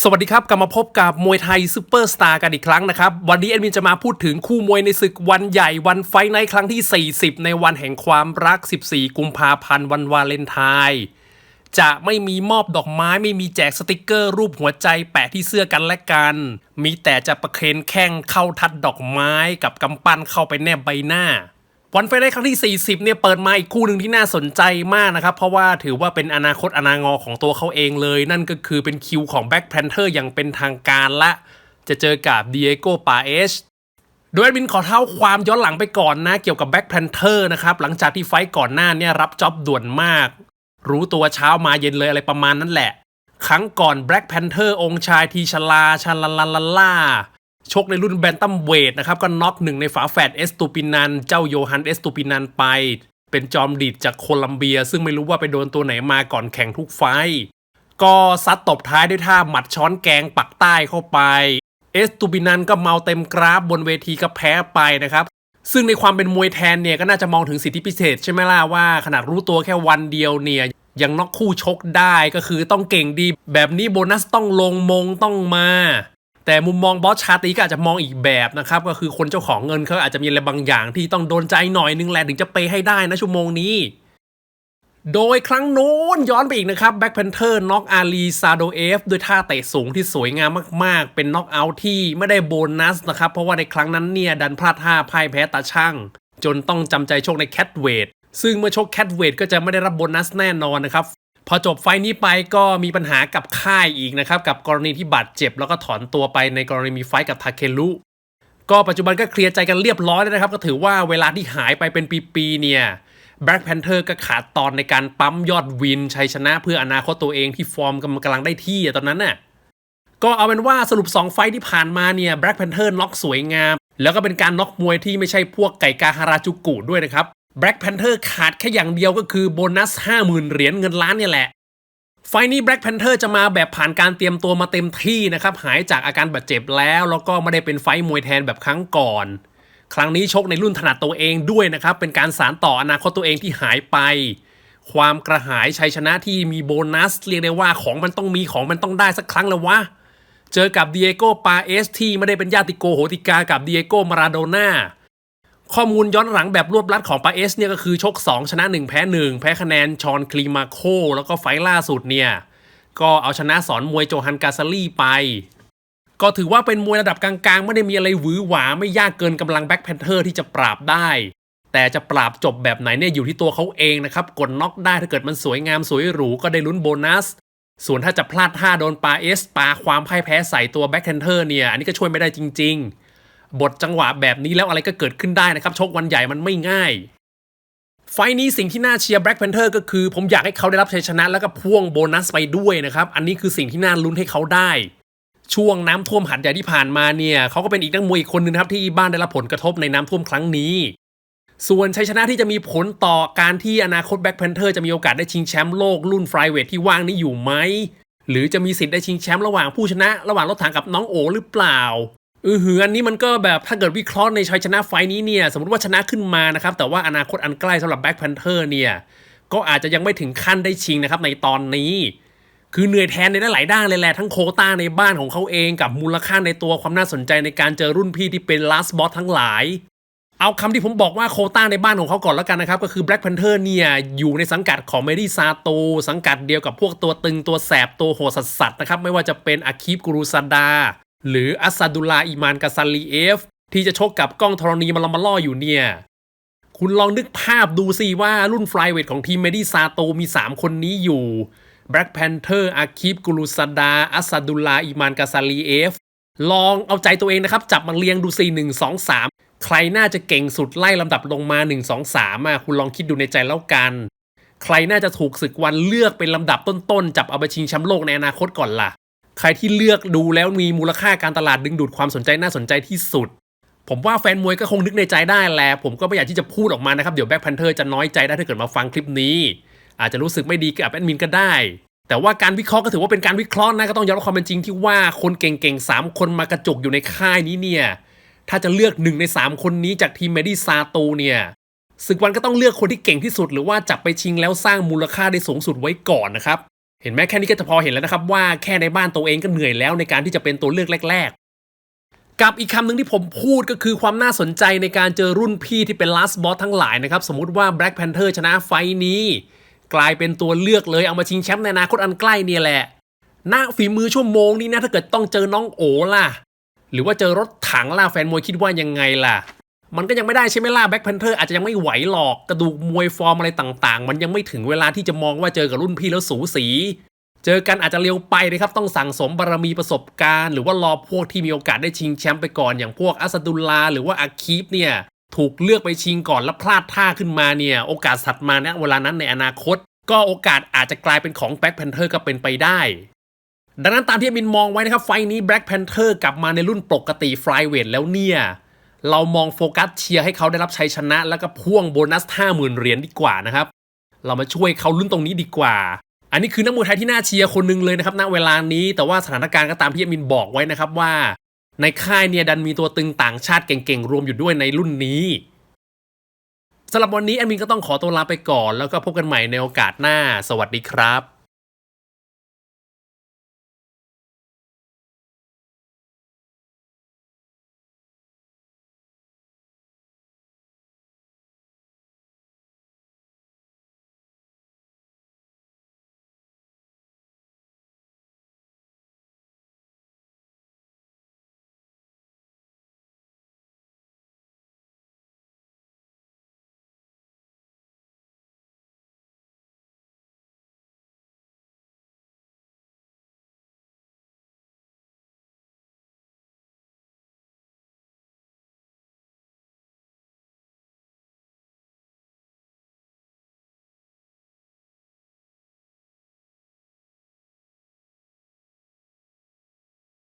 สวัสดีครับ กลับมาพบกับมวยไทยซูเปอร์สตาร์กันอีกครั้งนะครับ วันนี้แอดมินจะมาพูดถึงคู่มวยในศึกวันใหญ่วันไฟในครั้งที่ 40 ในวันแห่งความรัก 14 กุมภาพันธ์วันวาเลนไทน์จะไม่มีมอบดอกไม้ไม่มีแจกสติกเกอร์รูปหัวใจแปะที่เสื้อกันและกัน มีแต่จะประเคนแข้งเข้าทัดดอกไม้กับกำปั้นเข้าไปแนบใบหน้า วันไฟได้ครั้งที่ 40 เนี่ยเปิดมาอีกคู่หนึ่งที่น่าสนใจมากนะครับ เพราะว่าถือว่าเป็นอนาคตอนางอของตัวเขาเองเลย นั่นก็คือเป็นคิวของ Black Panther อย่างเป็นทางการละ จะเจอกับเดียโกปาเอชโดยแอดมินขอเท้าความย้อนหลังไปก่อนนะ เกี่ยวกับ Black Panther นะครับ หลังจากที่ไฟก่อนหน้าเนี่ยรับจ็อบด่วนมาก รู้ตัวเช้ามาเย็นเลยอะไรประมาณนั้นแหละ ครั้งก่อน Black Panther องค์ชายทีชลาชาลาลาลาลา ชกในรุ่นแบนตัมเวทนะครับ ก็น็อกหนึ่งในฝาแฝดเอสตูปินัน เจ้าโยฮันเอสตูปินันไป เป็นจอมดีดจากโคลัมเบีย ซึ่งไม่รู้ว่าไปโดนตัวไหนมาก่อนแข่งทุกไฟ ก็ซัดตบท้ายด้วยท่าหมัดช้อนแกงปักใต้เข้าไป เอสตูปินันก็เมาเต็มกราฟบนเวทีก็แพ้ไปนะครับ ซึ่งในความเป็นมวยแทนเนี่ยก็น่าจะมองถึงสิทธิพิเศษใช่ไหมล่ะว่าขนาดรู้ตัวแค่วันเดียวเนี่ยยังน็อกคู่ชกได้ก็คือต้องเก่งดีแบบนี้โบนัสต้องลงมงต้องมา แต่มุมมองบอสชาตรีก็อาจจะมองอีกแบบนะครับ ก็คือคนเจ้าของเงินเขาอาจจะมีอะไรบางอย่างที่ต้องโดนใจหน่อยนึงแหละถึงจะเปให้ได้นะชั่วโมงนี้ โดยครั้งโน้นย้อนไปอีกนะครับแบ็คแพนเทอร์น็อกอาลีซาโดเอฟด้วยท่าเตะสูงที่สวยงามมากๆ เป็นน็อกเอาท์ที่ไม่ได้โบนัสนะครับ เพราะว่าในครั้งนั้นเนี่ยดันพลาดท่าพ่ายแพ้ตาช่างจนต้องจำใจชกในแคทเวทซึ่งเมื่อชกแคทเวทก็จะไม่ได้รับโบนัสแน่นอนนะครับ อจบไฟนี้ไปก็มีปัญหากับค่ายอีกนะครับ กับกรณีที่บาดเจ็บ แล้วก็ถอนตัวไปในกรณีมีไฟกับทาเคลุก็ปัจจุบันก็เคลียร์ใจกันเรียบร้อยแล้วนะครับ ก็ถือว่าเวลาที่หายไปเป็นปีๆเนี่ย Black Panther ก็ขาดตอนในการปั๊มยอดวินชัยชนะเพื่ออนาคตตัวเองที่ฟอร์มกำลังได้ที่ตอนนั้นน่ะก็เอาเป็นว่าสรุป 2 ไฟท์ที่ผ่านมาเนี่ย Black Panther น็อกสวยงาม แล้วก็เป็นการน็อกมวยที่ไม่ใช่พวกไก่กาฮาราจูกุด้วยนะครับ Black Panther ขาดแค่อย่างเดียวก็คือโบนัส 50,000 เหรียญเงินล้านเนี่ยแหละ ไฟล์นี้ Black Panther จะมาแบบผ่านการเตรียมตัวมาเต็มที่นะครับ หายจากอาการบาดเจ็บแล้ว แล้วก็ไม่ได้เป็นไฟล์มวยแทนแบบครั้งก่อน ครั้งนี้ชกในรุ่นถนัดตัวเองด้วยนะครับ เป็นการสารต่ออนาคตตัวเองที่หายไป ความกระหายชัยชนะที่มีโบนัส เรียกได้ว่าของมันต้องมีของมันต้องได้สักครั้งแล้ววะ เจอกับเดียโกปาเอสที่ไม่ได้เป็นญาติโกโหติกากับเดียโกมาราโดน่า ข้อมูลย้อนหลังแบบรวบลัดของปาเอสเนี่ยก็คือชก 2 ชนะ 1 แพ้ 1 แพ้คะแนนชอนคลีมาโค แล้วก็ไฟล์ล่าสุดเนี่ย ก็เอาชนะสอนมวยโจฮันกาซาลี่ไป ก็ถือว่าเป็นมวยระดับกลางๆ ไม่ได้มีอะไรหวือหวาไม่ยากเกินกำลังแบ็คแพนเทอร์ที่จะปราบได้ แต่จะปราบจบแบบไหนเนี่ยอยู่ที่ตัวเขาเองนะครับ กดน็อกได้ถ้าเกิดมันสวยงามสวยหรูก็ได้ลุ้นโบนัส ส่วนถ้าจะพลาดท่าโดนปาเอสปาความพ่ายแพ้ใส่ตัวแบ็คแพนเทอร์เนี่ยอันนี้ก็ช่วยไม่ได้จริง ๆ บทจังหวะแบบนี้แล้วอะไรก็เกิดขึ้นได้นะครับ ชกวันใหญ่มันไม่ง่าย ไฟล์นี้สิ่งที่น่าเชียร์ Black Panther ก็คือ ผมอยากให้เขาได้รับชัยชนะ แล้วก็พ่วงโบนัสไปด้วยนะครับ อันนี้คือสิ่งที่น่าลุ้นให้เขาได้ ช่วงน้ำท่วมหัดใหญ่ที่ผ่านมาเนี่ยเขาก็เป็นอีกนักมวยอีกคนนึงครับที่บ้านได้รับผลกระทบในน้ำท่วมครั้งนี้ ส่วนชัยชนะที่จะมีผลต่อการที่อนาคต Black Panther จะมีโอกาสได้ชิงแชมป์โลกรุ่นไฟเวทที่ว่างนี้อยู่ไหมหรือจะมีสิทธิ์ได้ชิงแชมป์ระหว่างผู้ชนะ ระหว่างรถถังกับน้องโอหรือเปล่า ออหืออันนี้มันก็แบบถ้าเกิดวิเคราะห์ในชัยชนะไฟล์นี้เนี่ยสมมติว่าชนะขึ้นมานะครับแต่ว่าอนาคตอันใกล้สำหรับแบ็คแพนเทอร์เนี่ยก็อาจจะยังไม่ถึงขั้นได้ชิงนะครับในตอนนี้ คือเหนื่อยแทนในหลายด้านเลยแหละทั้งโคต้าในบ้านของเขาเองกับมูลค่าในตัวความน่าสนใจในการเจอรุ่นพี่ที่เป็นลาสบอสทั้งหลาย เอาคำที่ผมบอกว่าโคต้าในบ้านของเขาก่อนแล้วกันนะครับก็คือ Black Panther เนี่ยอยู่ในสังกัดของเมดี้ซาโตสังกัดเดียวกับพวกตัวตึงตัวแสบตัวโหดสัสๆนะครับไม่ว่าจะเป็นอาคีฟกูรูซาดา หรืออัสซาดุลาอิมานกาซาลีเอฟ ที่จะชกกับกล้องธรณีมาลามาล่ออยู่เนี่ย คุณลองนึกภาพดูสิว่ารุ่นฟลายเวทของทีมเมดี้ซาโตมี 3 คนนี้อยู่ Black Panther อาคีฟกูรูซดา อัสซาดุลาอิมานกาซาลีเอฟ ลองเอาใจตัวเองนะครับ จับมาเรียงดูสิ1 2 3ใครน่าจะเก่งสุดไล่ลำดับลงมา 1 2 3อะคุณลองคิดดูในใจแล้วกัน ใครน่าจะถูกศึกวันเลือกเป็นลำดับต้นๆ จับเอาไปชิงแชมป์โลกในอนาคตก่อนล่ะ ใครที่เลือกดูแล้วมีมูลค่าการตลาดดึงดูดความสนใจน่าสนใจที่สุด ผมว่าแฟนมวยก็คงนึกในใจได้แหละผมก็ไม่อยากที่จะพูดออกมานะครับ เดี๋ยวแบ็คแพนเทอร์จะน้อยใจได้ถ้าเกิดมาฟังคลิปนี้ อาจจะรู้สึกไม่ดีกับแอดมินก็ได้ แต่ว่าการวิเคราะห์ก็ถือว่าเป็นการวิเคราะห์นะก็ต้องยอมรับความเป็นจริงที่ว่าคนเก่งๆ3คนมากระจุกอยู่ในค่ายนี้เนี่ยถ้าจะเลือกหนึ่งใน 3 คนนี้จากทีมเมดี้ซาตูเนี่ยศึกวันก็ต้องเลือกคนที่เก่งที่สุด หรือว่าจับไปชิงแล้วสร้างมูลค่าได้สูงสุดไว้ก่อนนะครับ เห็นไหมแค่นี้ก็จะพอเห็นแล้วนะครับว่าแค่ในบ้านตัวเองก็เหนื่อยแล้วในการที่จะเป็นตัวเลือกแรกๆกับอีกคำหนึ่งที่ผมพูดก็คือความน่าสนใจในการเจอรุ่นพี่ที่เป็น last boss ทั้งหลายนะครับ สมมุติว่า Black Panther ชนะไฟท์นี้ กลายเป็นตัวเลือกเลยเอามาชิงแชมป์ในอนาคตอันใกล้เนี่ยแหละหน้าฝีมือชั่วโมงนี้นะถ้าเกิดต้องเจอน้องโอล่ะ หรือว่าเจอรถถังล่ะแฟนมวยคิดว่ายังไงล่ะ มันก็ยังไม่ได้ใช่ไหมล่ะแบ็คแพนเทอร์อาจจะยังไม่ไหวหรอกกระดูกมวยฟอร์มอะไรต่างๆ มันยังไม่ถึงเวลาที่จะมองว่าเจอกับรุ่นพี่แล้วสูสี เจอกันอาจจะเร็วไปนะครับต้องสั่งสมบารมีประสบการณ์ หรือว่ารอพวกที่มีโอกาสได้ชิงแชมป์ไปก่อนอย่างพวกอัสดุลลาหรือว่าอาคีฟเนี่ยถูกเลือกไปชิงก่อนแล้วพลาดท่าขึ้นมาเนี่ยโอกาสสัตว์มาณเวลานั้นในอนาคต ก็โอกาสอาจจะกลายเป็นของแบ็คแพนเทอร์ก็เป็นไปได้ดังนั้นตามที่มินมองไว้นะครับไฟล์นี้ Black Panther กลับมาในรุ่นปกติฟลายเวทแล้วเนี่ย เรามองโฟกัสเชียร์ให้เขาได้รับชัยชนะ แล้วก็พ่วงโบนัส 50,000 เหรียญดีกว่านะครับ เรามาช่วยเขาลุ้นตรงนี้ดีกว่า อันนี้คือนักมวยไทยที่น่าเชียร์คนหนึงเลยนะครับณเวลานี้แต่ว่าสถานการณ์ก็ตามที่มินบอกไว้นะครับว่า ในค่ายเนี่ยดันมีตัวตึงต่างชาติเก่งๆรวมอยู่ด้วยในรุ่นนี้สำหรับวันนี้แอดมินก็ต้องขอตัวลาไปก่อน แล้วก็พบกันใหม่ในโอกาสหน้า สวัสดีครับ